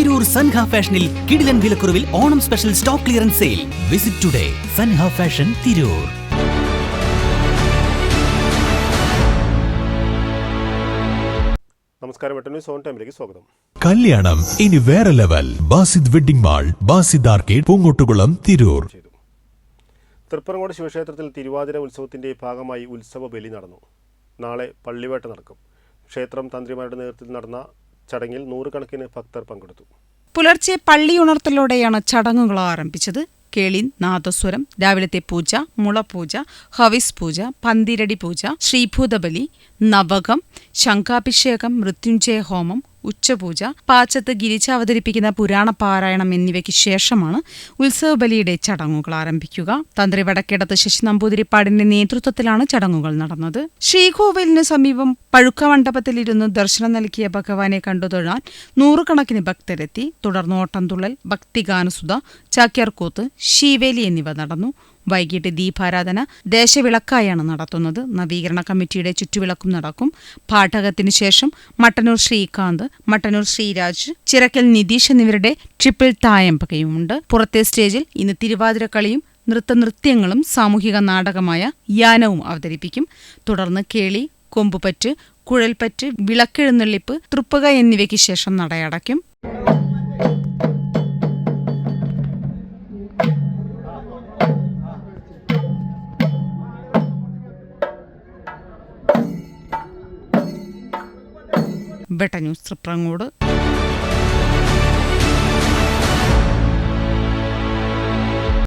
തിരൂർ സൻഹ ഫാഷനിൽ കിടിലൻ വിലക്കുറവിൽ Onam special stock clearance sale. Visit today Sanha fashion Tirur. നമസ്കാരം സ്വാഗതം. കല്യാണം ഇനി വേറെ level. Basid wedding mall Basid arcade Poongottukulam Tirur. ചെയ്തു തൃപ്പറങ്ങോട് ശിവക്ഷേത്രത്തിൽ തിരുവാതിര ഉത്സവത്തിന്റെ ഭാഗമായി ഉത്സവ ബലി നടന്നു. നാളെ പള്ളിവേട്ട നടക്കും. ക്ഷേത്രം തന്ത്രിമാരുടെ നേതൃത്വത്തിൽ നടന്ന ചടങ്ങിൽ നൂറുകണക്കിന് ഭക്തർ പങ്കെടുത്തു. പുലർച്ചെ പള്ളിയുണർത്തലോടെയാണ് ചടങ്ങുകൾ ആരംഭിച്ചത്. കേളിൻ നാദസ്വരം രാവിലത്തെ പൂജ മുളപൂജ ഹവിസ് പൂജ പന്തിരടി പൂജ ശ്രീഭൂതബലി നവകം ശംഖാഭിഷേകം മൃത്യുഞ്ജയ ഹോമം ഉച്ചപൂജ പാച്ചത്ത് ഗിരിച്ച അവതരിപ്പിക്കുന്ന പുരാണ പാരായണം എന്നിവയ്ക്ക് ശേഷമാണ് ഉത്സവ ബലിയുടെ ചടങ്ങുകൾ ആരംഭിക്കുക. തന്ത്രി വടക്കേടത്ത് ശശി നമ്പൂതിരിപ്പാടിന്റെ നേതൃത്വത്തിലാണ് ചടങ്ങുകൾ നടന്നത്. ശ്രീകോവിലിന് സമീപം പഴുക്ക മണ്ഡപത്തിലിരുന്ന് ദർശനം നൽകിയ ഭഗവാനെ കണ്ടുതൊഴാൻ നൂറുകണക്കിന് ഭക്തരെത്തി. തുടർന്ന് ഓട്ടംതുള്ളൽ ഭക്തിഗാനസുധ ചാക്യാർകൂത്ത് ശീവേലി എന്നിവ നടന്നു. വൈകിട്ട് ദീപാരാധന ദേശവിളക്കായാണ് നടത്തുന്നത്. നവീകരണ കമ്മിറ്റിയുടെ ചുറ്റുവിളക്കും നടക്കും. പാഠകത്തിന് ശേഷം മട്ടന്നൂർ ശ്രീകാന്ത് മട്ടന്നൂർ ശ്രീരാജ് ചിറക്കൽ നിതീഷ് എന്നിവരുടെ ട്രിപ്പിൾ തായമ്പകയുമുണ്ട്. പുറത്തെ സ്റ്റേജിൽ ഇന്ന് തിരുവാതിരക്കളിയും നൃത്തനൃത്യങ്ങളും സാമൂഹിക നാടകമായ യാനവും അവതരിപ്പിക്കും. തുടർന്ന് കേളി കൊമ്പുപറ്റ് കുഴൽപ്പറ്റ് വിളക്കെഴുന്നള്ളിപ്പ് തൃപ്പുക എന്നിവയ്ക്ക് ശേഷം നടയടയ്ക്കും. ബെട്ട ന്യൂസ് തൃപ്രങ്ങോട്.